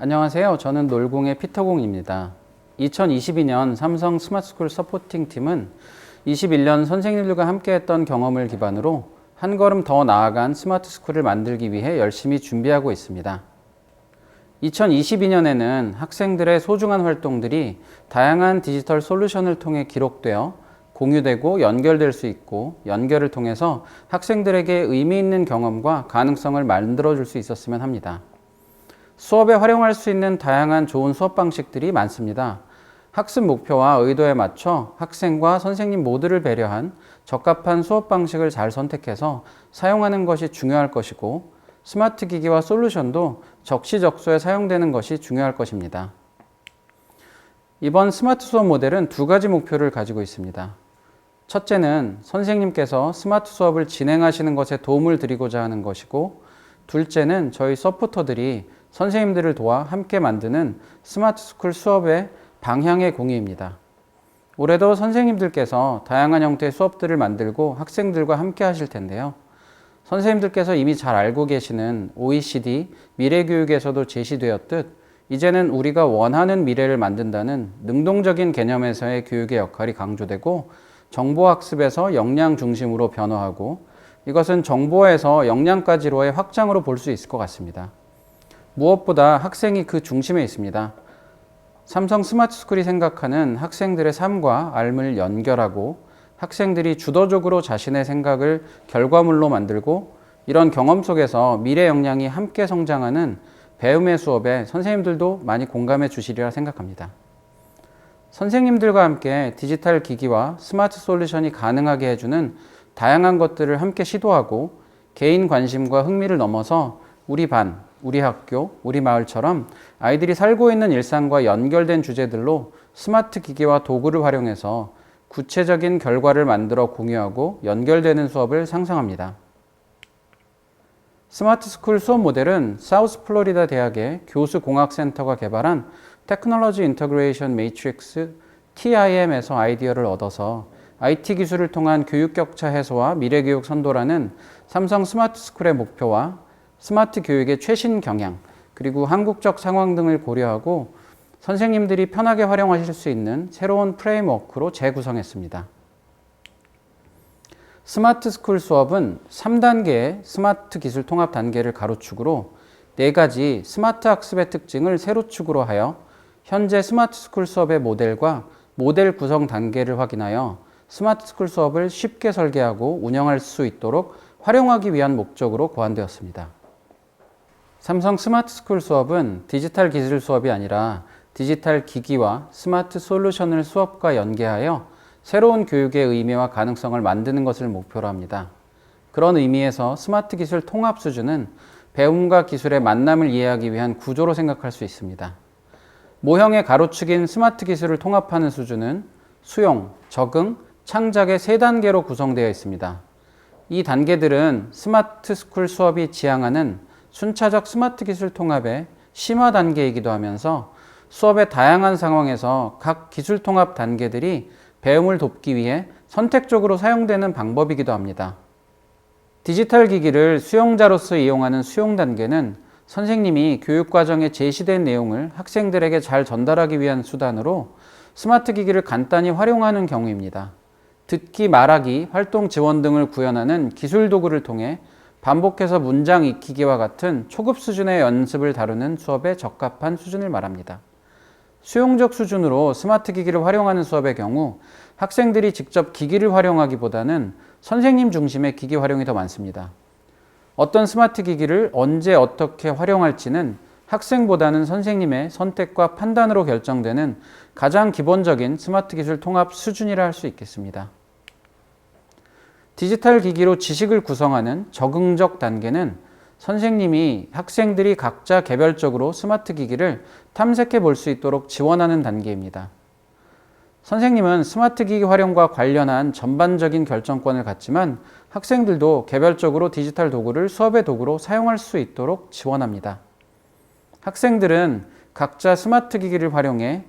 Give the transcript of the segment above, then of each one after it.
안녕하세요. 저는 놀공의 피터공입니다. 2022년 삼성 스마트스쿨 서포팅 팀은 21년 선생님들과 함께했던 경험을 기반으로 한 걸음 더 나아간 스마트스쿨을 만들기 위해 열심히 준비하고 있습니다. 2022년에는 학생들의 소중한 활동들이 다양한 디지털 솔루션을 통해 기록되어 공유되고 연결될 수 있고 연결을 통해서 학생들에게 의미 있는 경험과 가능성을 만들어 줄 수 있었으면 합니다. 수업에 활용할 수 있는 다양한 좋은 수업 방식들이 많습니다. 학습 목표와 의도에 맞춰 학생과 선생님 모두를 배려한 적합한 수업 방식을 잘 선택해서 사용하는 것이 중요할 것이고 스마트 기기와 솔루션도 적시적소에 사용되는 것이 중요할 것입니다. 이번 스마트 수업 모델은 두 가지 목표를 가지고 있습니다. 첫째는 선생님께서 스마트 수업을 진행하시는 것에 도움을 드리고자 하는 것이고, 둘째는 저희 서포터들이 선생님들을 도와 함께 만드는 스마트 스쿨 수업의 방향의 공유입니다. 올해도 선생님들께서 다양한 형태의 수업들을 만들고 학생들과 함께 하실 텐데요. 선생님들께서 이미 잘 알고 계시는 OECD 미래교육에서도 제시되었듯 이제는 우리가 원하는 미래를 만든다는 능동적인 개념에서의 교육의 역할이 강조되고 정보학습에서 역량 중심으로 변화하고 이것은 정보에서 역량까지로의 확장으로 볼 수 있을 것 같습니다. 무엇보다 학생이 그 중심에 있습니다. 삼성 스마트 스쿨이 생각하는 학생들의 삶과 삶을 연결하고 학생들이 주도적으로 자신의 생각을 결과물로 만들고 이런 경험 속에서 미래 역량이 함께 성장하는 배움의 수업에 선생님들도 많이 공감해 주시리라 생각합니다. 선생님들과 함께 디지털 기기와 스마트 솔루션이 가능하게 해주는 다양한 것들을 함께 시도하고 개인 관심과 흥미를 넘어서 우리 반, 우리 학교, 우리 마을처럼 아이들이 살고 있는 일상과 연결된 주제들로 스마트 기기와 도구를 활용해서 구체적인 결과를 만들어 공유하고 연결되는 수업을 상상합니다. 스마트 스쿨 수업 모델은 사우스 플로리다 대학의 교수 공학 센터가 개발한 테크놀로지 인터그레이션 매트릭스 TIM에서 아이디어를 얻어서 IT 기술을 통한 교육 격차 해소와 미래 교육 선도라는 삼성 스마트 스쿨의 목표와 스마트 교육의 최신 경향, 그리고 한국적 상황 등을 고려하고 선생님들이 편하게 활용하실 수 있는 새로운 프레임워크로 재구성했습니다. 스마트 스쿨 수업은 3단계의 스마트 기술 통합 단계를 가로축으로 4가지 스마트 학습의 특징을 세로축으로 하여 현재 스마트 스쿨 수업의 모델과 모델 구성 단계를 확인하여 스마트 스쿨 수업을 쉽게 설계하고 운영할 수 있도록 활용하기 위한 목적으로 고안되었습니다. 삼성 스마트 스쿨 수업은 디지털 기술 수업이 아니라 디지털 기기와 스마트 솔루션을 수업과 연계하여 새로운 교육의 의미와 가능성을 만드는 것을 목표로 합니다. 그런 의미에서 스마트 기술 통합 수준은 배움과 기술의 만남을 이해하기 위한 구조로 생각할 수 있습니다. 모형의 가로축인 스마트 기술을 통합하는 수준은 수용, 적응, 창작의 세 단계로 구성되어 있습니다. 이 단계들은 스마트 스쿨 수업이 지향하는 순차적 스마트 기술 통합의 심화 단계이기도 하면서 수업의 다양한 상황에서 각 기술 통합 단계들이 배움을 돕기 위해 선택적으로 사용되는 방법이기도 합니다. 디지털 기기를 수용자로서 이용하는 수용 단계는 선생님이 교육과정에 제시된 내용을 학생들에게 잘 전달하기 위한 수단으로 스마트 기기를 간단히 활용하는 경우입니다. 듣기, 말하기, 활동 지원 등을 구현하는 기술 도구를 통해 반복해서 문장 익히기와 같은 초급 수준의 연습을 다루는 수업에 적합한 수준을 말합니다. 수용적 수준으로 스마트 기기를 활용하는 수업의 경우 학생들이 직접 기기를 활용하기보다는 선생님 중심의 기기 활용이 더 많습니다. 어떤 스마트 기기를 언제 어떻게 활용할지는 학생보다는 선생님의 선택과 판단으로 결정되는 가장 기본적인 스마트 기술 통합 수준이라 할 수 있겠습니다. 디지털 기기로 지식을 구성하는 적응적 단계는 선생님이 학생들이 각자 개별적으로 스마트 기기를 탐색해 볼 수 있도록 지원하는 단계입니다. 선생님은 스마트 기기 활용과 관련한 전반적인 결정권을 갖지만 학생들도 개별적으로 디지털 도구를 수업의 도구로 사용할 수 있도록 지원합니다. 학생들은 각자 스마트 기기를 활용해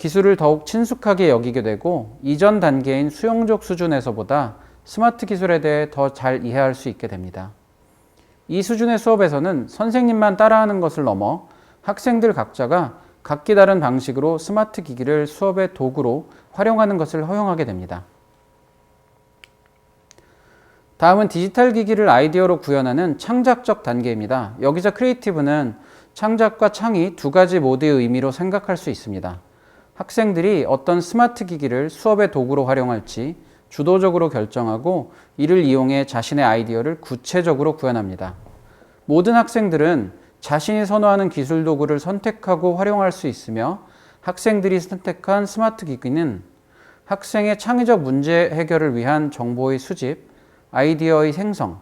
기술을 더욱 친숙하게 여기게 되고 이전 단계인 수용적 수준에서보다 스마트 기술에 대해 더 잘 이해할 수 있게 됩니다. 이 수준의 수업에서는 선생님만 따라하는 것을 넘어 학생들 각자가 각기 다른 방식으로 스마트 기기를 수업의 도구로 활용하는 것을 허용하게 됩니다. 다음은 디지털 기기를 아이디어로 구현하는 창작적 단계입니다. 여기서 크리에이티브는 창작과 창의 두 가지 모두의 의미로 생각할 수 있습니다. 학생들이 어떤 스마트 기기를 수업의 도구로 활용할지 주도적으로 결정하고 이를 이용해 자신의 아이디어를 구체적으로 구현합니다. 모든 학생들은 자신이 선호하는 기술 도구를 선택하고 활용할 수 있으며 학생들이 선택한 스마트 기기는 학생의 창의적 문제 해결을 위한 정보의 수집, 아이디어의 생성,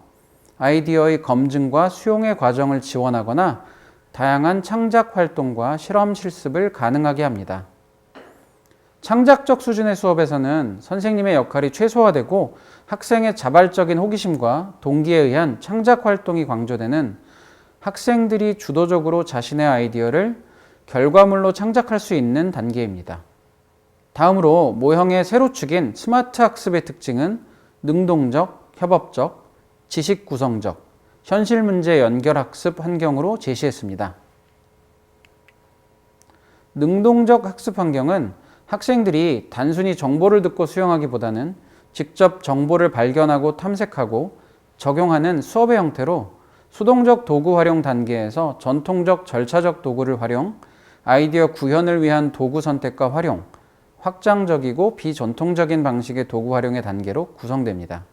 아이디어의 검증과 수용의 과정을 지원하거나 다양한 창작 활동과 실험 실습을 가능하게 합니다. 창작적 수준의 수업에서는 선생님의 역할이 최소화되고 학생의 자발적인 호기심과 동기에 의한 창작 활동이 강조되는 학생들이 주도적으로 자신의 아이디어를 결과물로 창작할 수 있는 단계입니다. 다음으로 모형의 세로축인 스마트 학습의 특징은 능동적, 협업적, 지식 구성적, 현실 문제 연결 학습 환경으로 제시했습니다. 능동적 학습 환경은 학생들이 단순히 정보를 듣고 수용하기보다는 직접 정보를 발견하고 탐색하고 적용하는 수업의 형태로 수동적 도구 활용 단계에서 전통적 절차적 도구를 활용, 아이디어 구현을 위한 도구 선택과 활용, 확장적이고 비전통적인 방식의 도구 활용의 단계로 구성됩니다.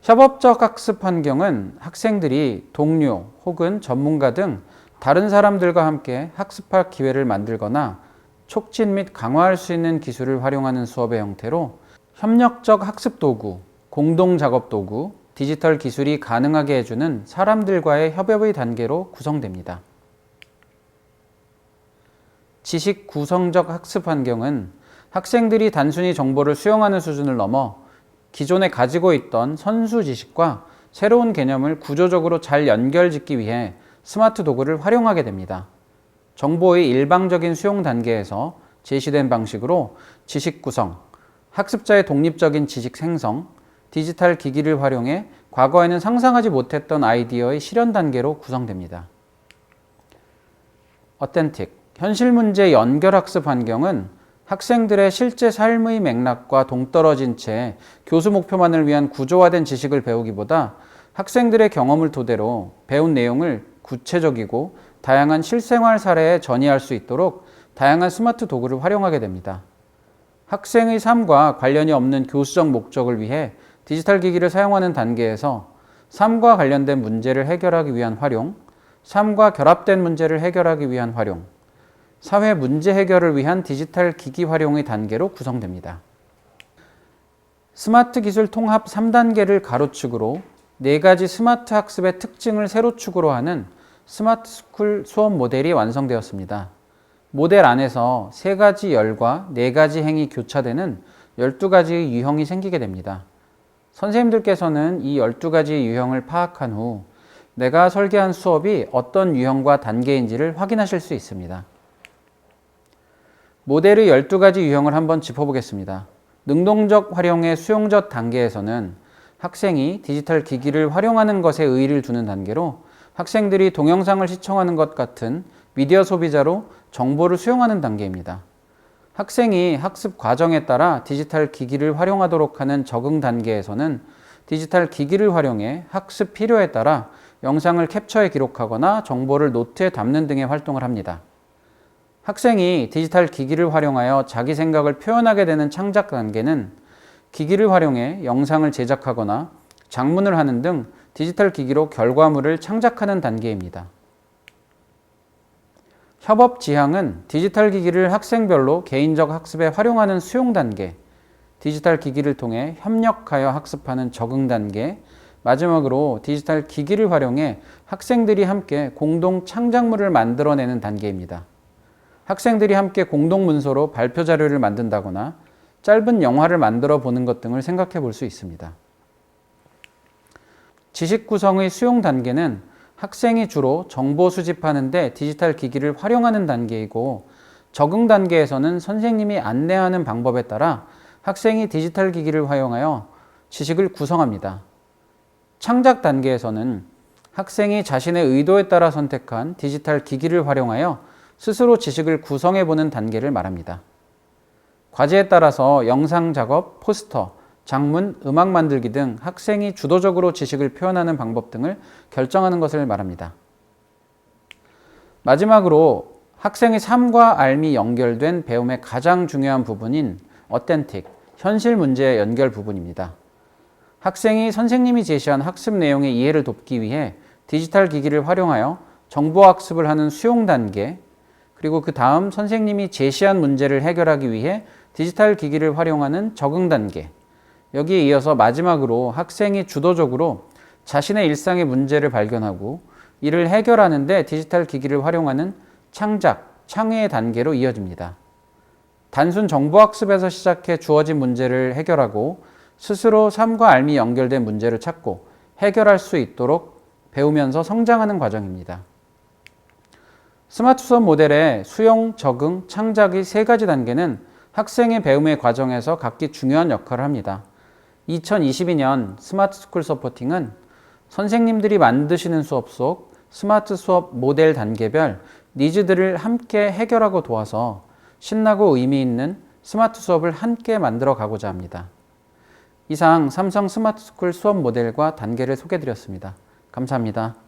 협업적 학습 환경은 학생들이 동료 혹은 전문가 등 다른 사람들과 함께 학습할 기회를 만들거나 촉진 및 강화할 수 있는 기술을 활용하는 수업의 형태로 협력적 학습 도구, 공동 작업 도구, 디지털 기술이 가능하게 해주는 사람들과의 협업의 단계로 구성됩니다. 지식 구성적 학습 환경은 학생들이 단순히 정보를 수용하는 수준을 넘어 기존에 가지고 있던 선수 지식과 새로운 개념을 구조적으로 잘 연결 짓기 위해 스마트 도구를 활용하게 됩니다. 정보의 일방적인 수용 단계에서 제시된 방식으로 지식 구성, 학습자의 독립적인 지식 생성, 디지털 기기를 활용해 과거에는 상상하지 못했던 아이디어의 실현 단계로 구성됩니다. 어텐틱, 현실 문제 연결 학습 환경은 학생들의 실제 삶의 맥락과 동떨어진 채 교수 목표만을 위한 구조화된 지식을 배우기보다 학생들의 경험을 토대로 배운 내용을 구체적이고 다양한 실생활 사례에 전이할 수 있도록 다양한 스마트 도구를 활용하게 됩니다. 학생의 삶과 관련이 없는 교수적 목적을 위해 디지털 기기를 사용하는 단계에서 삶과 관련된 문제를 해결하기 위한 활용, 삶과 결합된 문제를 해결하기 위한 활용, 사회 문제 해결을 위한 디지털 기기 활용의 단계로 구성됩니다. 스마트 기술 통합 3단계를 가로축으로 네 가지 스마트 학습의 특징을 세로축으로 하는 스마트 스쿨 수업 모델이 완성되었습니다. 모델 안에서 세 가지 열과 네 가지 행이 교차되는 12가지의 유형이 생기게 됩니다. 선생님들께서는 이 12가지의 유형을 파악한 후 내가 설계한 수업이 어떤 유형과 단계인지를 확인하실 수 있습니다. 모델의 12가지 유형을 한번 짚어보겠습니다. 능동적 활용의 수용적 단계에서는 학생이 디지털 기기를 활용하는 것에 의의를 두는 단계로 학생들이 동영상을 시청하는 것 같은 미디어 소비자로 정보를 수용하는 단계입니다. 학생이 학습 과정에 따라 디지털 기기를 활용하도록 하는 적응 단계에서는 디지털 기기를 활용해 학습 필요에 따라 영상을 캡처해 기록하거나 정보를 노트에 담는 등의 활동을 합니다. 학생이 디지털 기기를 활용하여 자기 생각을 표현하게 되는 창작 단계는 기기를 활용해 영상을 제작하거나 장문을 하는 등 디지털 기기로 결과물을 창작하는 단계입니다. 협업 지향은 디지털 기기를 학생별로 개인적 학습에 활용하는 수용 단계, 디지털 기기를 통해 협력하여 학습하는 적응 단계, 마지막으로 디지털 기기를 활용해 학생들이 함께 공동 창작물을 만들어내는 단계입니다. 학생들이 함께 공동 문서로 발표 자료를 만든다거나 짧은 영화를 만들어 보는 것 등을 생각해 볼 수 있습니다. 지식 구성의 수용 단계는 학생이 주로 정보 수집하는데 디지털 기기를 활용하는 단계이고 적응 단계에서는 선생님이 안내하는 방법에 따라 학생이 디지털 기기를 활용하여 지식을 구성합니다. 창작 단계에서는 학생이 자신의 의도에 따라 선택한 디지털 기기를 활용하여 스스로 지식을 구성해 보는 단계를 말합니다. 과제에 따라서 영상 작업, 포스터, 장문, 음악 만들기 등 학생이 주도적으로 지식을 표현하는 방법 등을 결정하는 것을 말합니다. 마지막으로 학생의 삶과 알미 연결된 배움의 가장 중요한 부분인 어텐틱, 현실 문제의 연결 부분입니다. 학생이 선생님이 제시한 학습 내용의 이해를 돕기 위해 디지털 기기를 활용하여 정보 학습을 하는 수용 단계, 그리고 그 다음 선생님이 제시한 문제를 해결하기 위해 디지털 기기를 활용하는 적응 단계, 여기에 이어서 마지막으로 학생이 주도적으로 자신의 일상의 문제를 발견하고 이를 해결하는데 디지털 기기를 활용하는 창작, 창의의 단계로 이어집니다. 단순 정보학습에서 시작해 주어진 문제를 해결하고 스스로 삶과 알미 연결된 문제를 찾고 해결할 수 있도록 배우면서 성장하는 과정입니다. 스마트 수업 모델의 수용, 적응, 창작의 세 가지 단계는 학생의 배움의 과정에서 각기 중요한 역할을 합니다. 2022년 스마트 스쿨 서포팅은 선생님들이 만드시는 수업 속 스마트 수업 모델 단계별 니즈들을 함께 해결하고 도와서 신나고 의미 있는 스마트 수업을 함께 만들어 가고자 합니다. 이상 삼성 스마트 스쿨 수업 모델과 단계를 소개해 드렸습니다. 감사합니다.